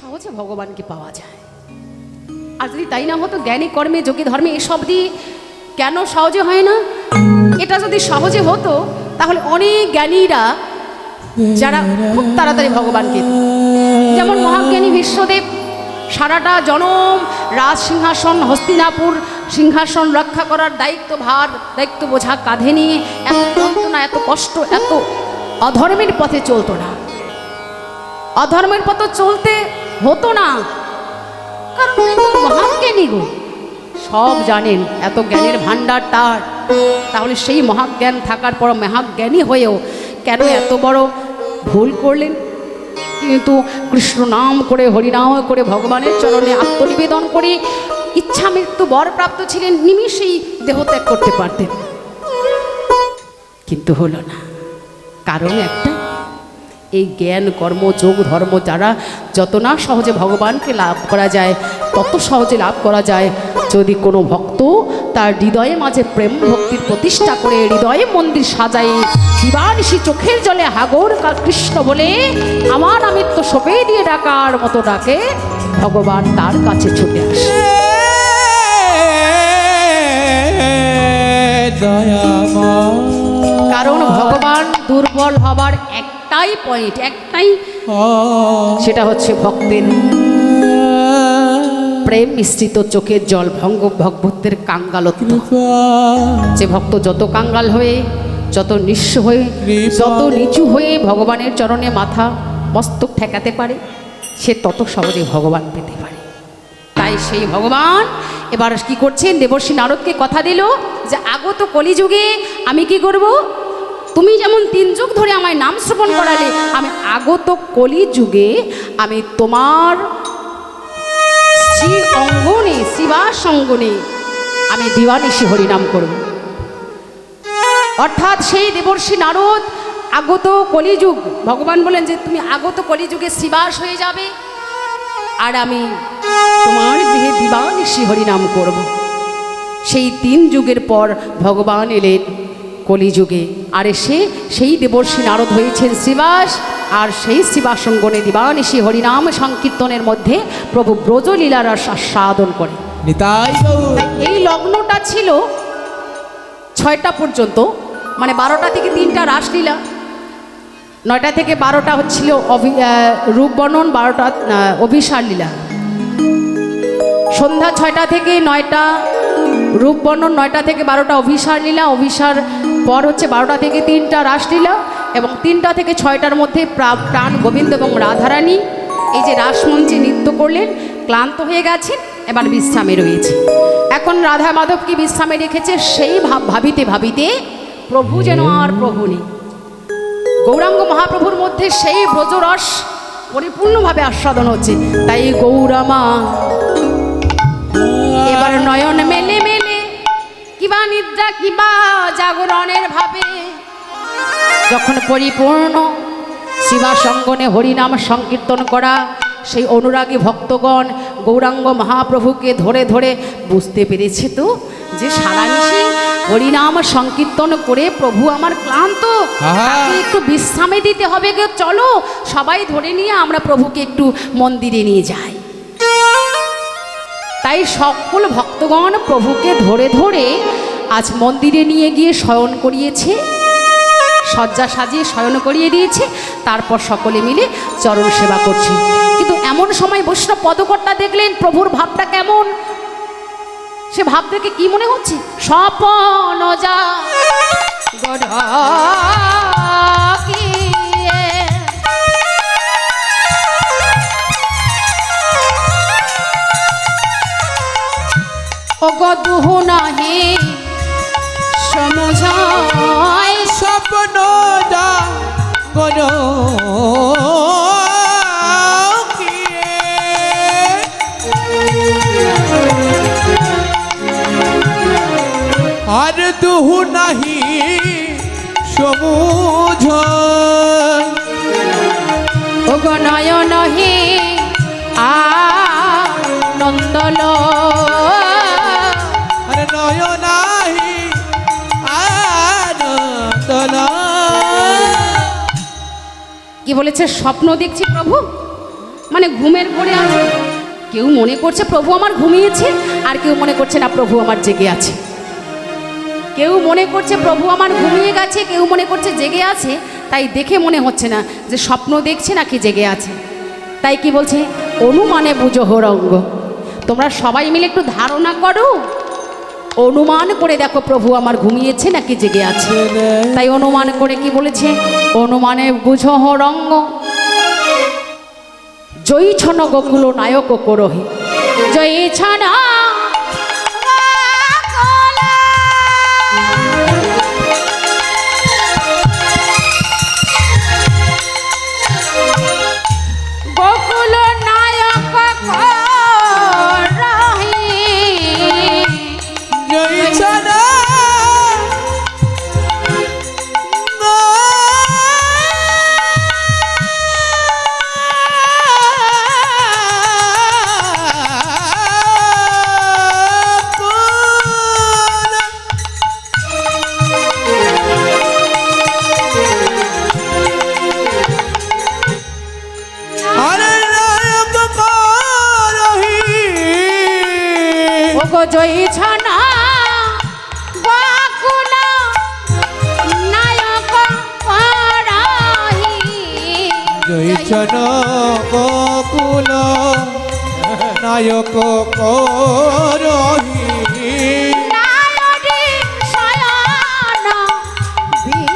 সহজে ভগবানকে পাওয়া যায়। আর যদি তাই না হতো, জ্ঞানী কর্মে, যোগী ধর্মে এসব দিয়ে কেন সহজে হয় না? এটা যদি সহজে হতো, তাহলে অনেক জ্ঞানীরা, যারা খুব তাড়াতাড়ি ভগবানকে যেমন মহাজ্ঞানী বিশ্বদেব, সারাটা জনম রাজ সিংহাসন, হস্তিনাপুর সিংহাসন রক্ষা করার দায়িত্ব ভার, দায়িত্ব বোঝা কাঁধে নিয়ে। এত যন্ত্রণা, এত কষ্ট, এত অধর্মের পথে চলতো না। অধর্মের পথে চলতে হতো না। কারণ মহাজ্ঞানী সব জানেন, এত জ্ঞানের ভাণ্ডার তার। তাহলে সেই মহাজ্ঞান থাকার পর মহাজ্ঞানী হয়েও কেন এত বড় ভুল করলেন? কিন্তু কৃষ্ণ নাম করে, হরিনাম করে ভগবানের চরণে আত্মনিবেদন করে ইচ্ছা মৃত্যু বর প্রাপ্ত ছিলেন, নিমিষেই দেহত্যাগ করতে পারতেন। কিন্তু হলো না। কারণ একটা এই জ্ঞান, কর্ম, যোগ, ধর্ম যারা যত না সহজে ভগবানকে লাভ করা যায়, তত সহজে লাভ করা যায়। যদি কোনো ভক্ত তার হৃদয়ে মাঝে প্রেম ভক্তির প্রতিষ্ঠা করে হৃদয়ে মন্দির সাজায় দিবানিশি চোখের জলে হাগর কৃষ্ণ বলে, আমার আমিত্ব সপে দিয়ে ডাকার মতো ডাকে, ভগবান তার কাছে ছুটে আসে। কারণ ভগবান দুর্বল হবার একটাই পয়েন্ট একটাই সেটা হচ্ছে ভক্তের প্রেম মিশ্রিত চোখের জল ভঙ্গ ভগবতের কাঙ্গালত্ব। যে ভক্ত যত কাঙ্গাল হয়ে, যত নিঃস্ব হয়ে, যত নিচু হয়ে ভগবানের চরণে মাথা মস্তক ঠেকাতে পারে, সে তত সহজে ভগবান পেতে পারে। তাই সেই ভগবান এবার কি করছেন, দেবর্ষী নারদকে কথা দিল যে আগত কলিযুগে, আমি কি করব? তুমি যেমন তিন যুগ ধরে আমায় নাম শ্রবণ করালে, আমি আগত কলিযুগে আমি তোমার শ্রী অঙ্গনে শিবাস অঙ্গনে আমি দিওয়ানিশি হরিনাম করব। অর্থাৎ সেই দেবর্ষী নারদ আগত কলিযুগ, ভগবান বলেন যে তুমি আগত কলিযুগে শিবাস হয়ে যাবে, আর আমি তোমার গৃহে দিবানিশি হরিনাম করব। সেই তিন যুগের পর ভগবান এলেন। কলিযুগে। আর এসে সেই দেবর্ষী নারদ হয়েছেন শিবাস আর সেই শিবাসঙ্গনে দিবানিশি হরিনাম সংকীর্তনের মধ্যে প্রভু ব্রজলীলার আস্বাদন করে এই লগ্নটা ছিল ছয়টা পর্যন্ত মানে বারোটা থেকে তিনটা রাসলীলা। নয়টা থেকে বারোটা হচ্ছিল অভি রূপবর্ণন বারোটা অভিসার লীলা সন্ধ্যা ছয়টা থেকে নয়টা রূপবর্ণন নয়টা থেকে বারোটা অভিসার লীলা, অভিসার পর হচ্ছে বারোটা থেকে তিনটা রাসলীলা এবং তিনটা থেকে ছয়টার মধ্যে প্রা- প্রাণ গোবিন্দ এবং রাধারানী। এই যে রাসমঞ্চে নৃত্য করলেন, ক্লান্ত হয়ে গেছেন, এবার বিশ্রামে রয়েছে। এখন রাধা মাধবকে বিশ্রামে রেখেছে সেই ভাব ভাবিতে ভাবিতে প্রভু যেন আর প্রভু নেই। গৌরাঙ্গ মহাপ্রভুর মধ্যে সেই ব্রজরস পরিপূর্ণভাবে আস্বাদন হচ্ছে। তাই গৌরামা এবার নয়ন মেলে মেলে কিবা নিদ্রা কিবা জাগরণের ভাবে। যখন পরিপূর্ণ শিবা সঙ্গনে হরিনাম সংকীর্তন করা সেই অনুরাগী ভক্তগণ গৌরাঙ্গ মহাপ্রভুকে ধরে ধরে বুঝতে পেরেছে তো যে সারানিশি হরিনাম সংকীর্তন করে প্রভু আমার ক্লান্ত। একটু বিশ্রামে দিতে হবে গো চলো সবাই ধরে নিয়ে আমরা প্রভুকে একটু মন্দিরে নিয়ে যাই। তাই সকল ভক্তগণ প্রভুকে ধরে ধরে আজ মন্দিরে নিয়ে গিয়ে শয়ন করিয়েছে। শয্যা সাজিয়ে শয়ন করিয়ে দিয়েছে। তারপর সকলে মিলে চরণ সেবা করছে। কিন্তু এমন সময় বৈষ্ণব পদকর্তা দেখলেন, প্রভুর ভাবটা কেমন? সে ভাব দেখে কি মনে হচ্ছে? স্বপন যা অগদুহ নাহি সমঝায় স্বপ্ন গণ আর দুহু নাহি সমুঝ অগনয়ন হে বলেছে, স্বপ্ন দেখছি প্রভু। মানে ঘুমের ঘরে আছে। কেউ মনে করছে, প্রভু আমার ঘুমিয়েছে। আর কেউ মনে করছে, না, প্রভু আমার জেগে আছে। কেউ মনে করছে, প্রভু আমার ঘুমিয়ে গেছে। কেউ মনে করছে, জেগে আছে। তাই দেখে মনে হচ্ছে না যে, স্বপ্ন দেখছে নাকি জেগে আছে। তাই কি বলছে, অনুমানে বুঝো হরঙ্গ তোমরা সবাই মিলে একটু ধারণা করো। অনুমান করে দেখো, প্রভু আমার ঘুমিয়েছে নাকি জেগে আছে? তাই অনুমান করে কি বলেছে? অনুমানে বুঝহ রঙ্গ। জয়ী ছন গোকুল নায়ক করহি জয়ী ছনা জয়ছন বকুল নায়ক করহি নায়রি শয়ন বিভঙ্গ।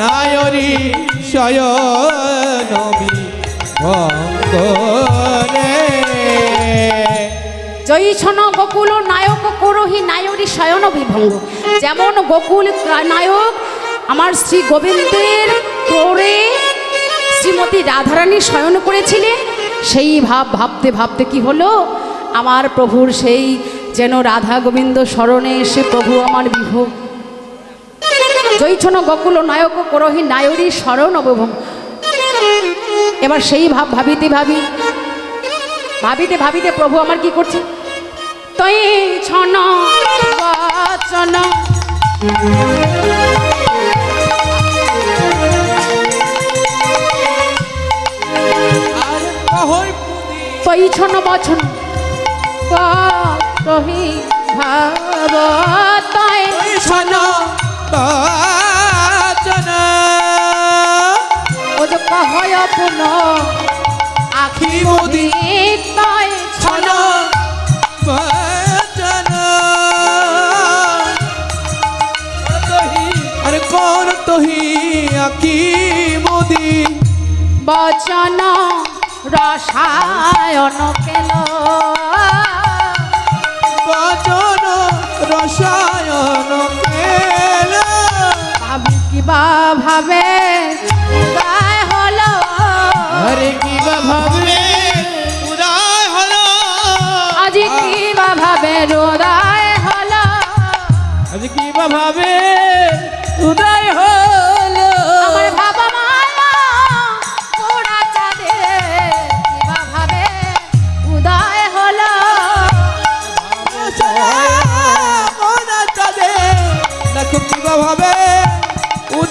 নায়রি শয়নবি গোকুল নায়ক করহি নায়রি শয়ন বিভঙ্গ যেমন গোকুল নায়ক আমার শ্রী গোবিন্দের ক্রোড়ে শ্রীমতী রাধারানী শয়ন করেছিলেন সেই ভাব ভাবতে ভাবতে কি হলো? আমার প্রভুর সেই যেন রাধা গোবিন্দ স্মরণে এসে প্রভু আমার বিভোগ জয়ীছন গোকুল নায়ক করহি নায়রি স্মরণ অবভঙ্গ এবার সেই ভাব ভাবিতে ভাবি, ভাবিতে ভাবিতে প্রভু আমার কি করছে? তৈ ছন বচন। পুনি তৈ ছন বচন কহি ভাব তৈ ছন বাচন ও যে কহয় পুন। আখি মোদি তৈ ছন ছন বাচন আরে কোন তোহি আকি মোদি? বচন রসায়ন কেল বাচন রসায়ন কেল ভাবি কিবা ভাবে? গায় হলো। আরে কি বা ভাবে? উদয় হলো। আজি কিবা ভাবে? রোদায় হলো। আজ কি ভাবে? উদয় হলো।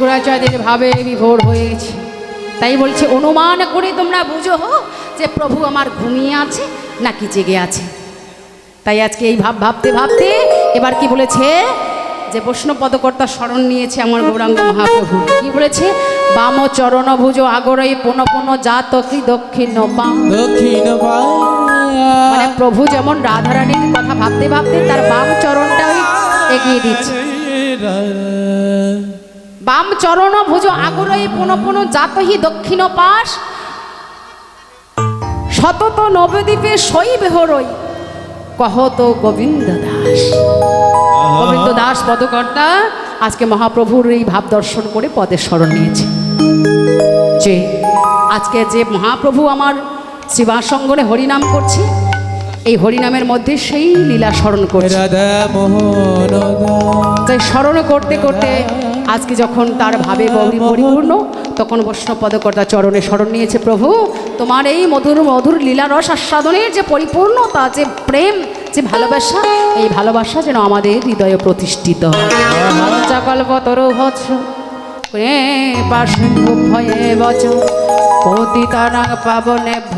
আমার ভাবে বিভোর হয়েছে। তাই বলছে অনুমান করে তোমরা বুঝো যে প্রভু আমার ঘুমিয়ে আছে নাকি জেগে আছে। তাই আজকে এই ভাব ভাবতে ভাবতে এবার কি বলেছে? যে বৈষ্ণব পদকর্তা স্মরণ নিয়েছে আমার গৌরাঙ্গ মহাপ্রভু। কি বলেছে? বাম চরণ ভুজ আগরই পুন পুন জাত কি দক্ষিণ বাম। দক্ষিণ মানে প্রভু যেমন রাধারানীর কথা ভাবতে ভাবতে তার বাম চরণটাই এগিয়ে দিচ্ছে। বাম চরণ ভুজ আগরই পুন পুন জাতহি দক্ষিণ পাশ। সতত নবদ্বীপে সই বেহরই কহত গোবিন্দ দাস। গোবিন্দ দাস পদকর্তা আজকে মহাপ্রভুর এই ভাব দর্শন করে পদের স্মরণ নিয়েছে। যে আজকে যে মহাপ্রভু আমার শিবাসঙ্গনে হরিনাম করছে এই হরিনামের মধ্যে সেই লীলা স্মরণ করছে। তাই স্মরণ করতে করতে আজকে যখন তার ভাবে গৌরী পরিপূর্ণ তখন বৈষ্ণব পদকর্তা চরণে স্মরণ নিয়েছে প্রভু তোমার এই মধুর মধুর লীলারস আস্বাদনের যে পরিপূর্ণতা যে প্রেম যে ভালোবাসা এই ভালোবাসা যেন আমাদের হৃদয়ে প্রতিষ্ঠিত ভৎস ভয়ে বচ। পতিতানাং পাবনে ভ।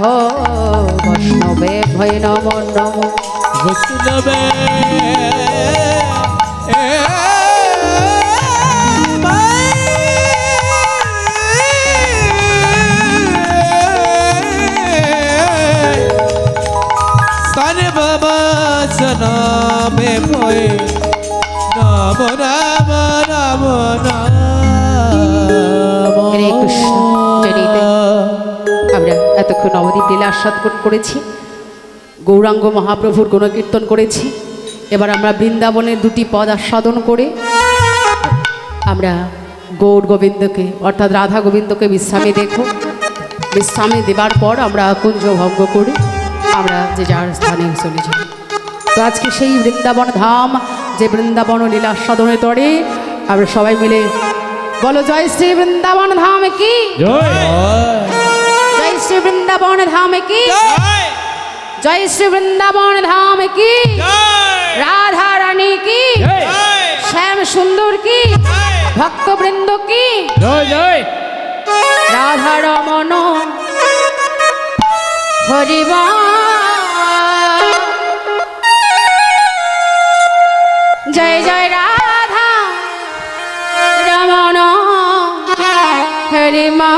বৈষ্ণবে ভয় নম নম। বৈষ্ণবে সনামে ভয়ে নম রাম রাম নাম। আমরা এতক্ষণ নবদ্বীপ লীলা আস্বাদ করেছি, গৌরাঙ্গ মহাপ্রভুর গুণকীর্তন করেছি। এবার আমরা বৃন্দাবনের দুটি পদ আস্বাদন করে আমরা গৌর গোবিন্দকে, অর্থাৎ রাধা গোবিন্দকে বিশ্রামে দেখো বিশ্রামে দেবার পর আমরা কুঞ্জ ভঙ্গ করে আমরা যে যার স্থানে চলে যাই তো আজকে সেই বৃন্দাবন ধাম যে বৃন্দাবন লীলা আস্বাদনে তরে আমরা সবাই মিলে বলো জয় শ্রী বৃন্দাবন ধাম কি? জয়। শ্রী বৃন্দাবন ধাম কি? জয়। শ্রী বৃন্দাবন ধাম কি? রাধা রানী কি? শ্যাম সুন্দর কি? ভক্তবৃন্দ কি? রাধা রমন হরিবা জয় জয় রাধা। রমণ। হরিমা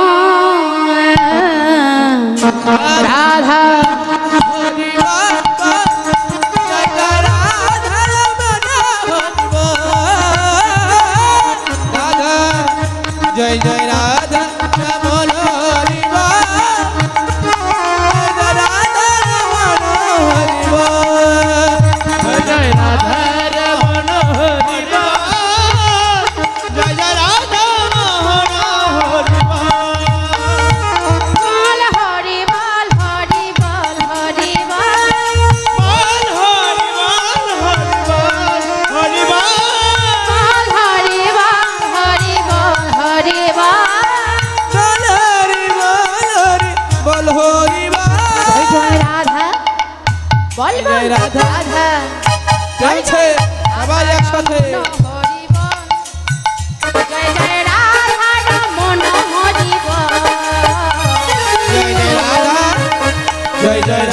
જય જય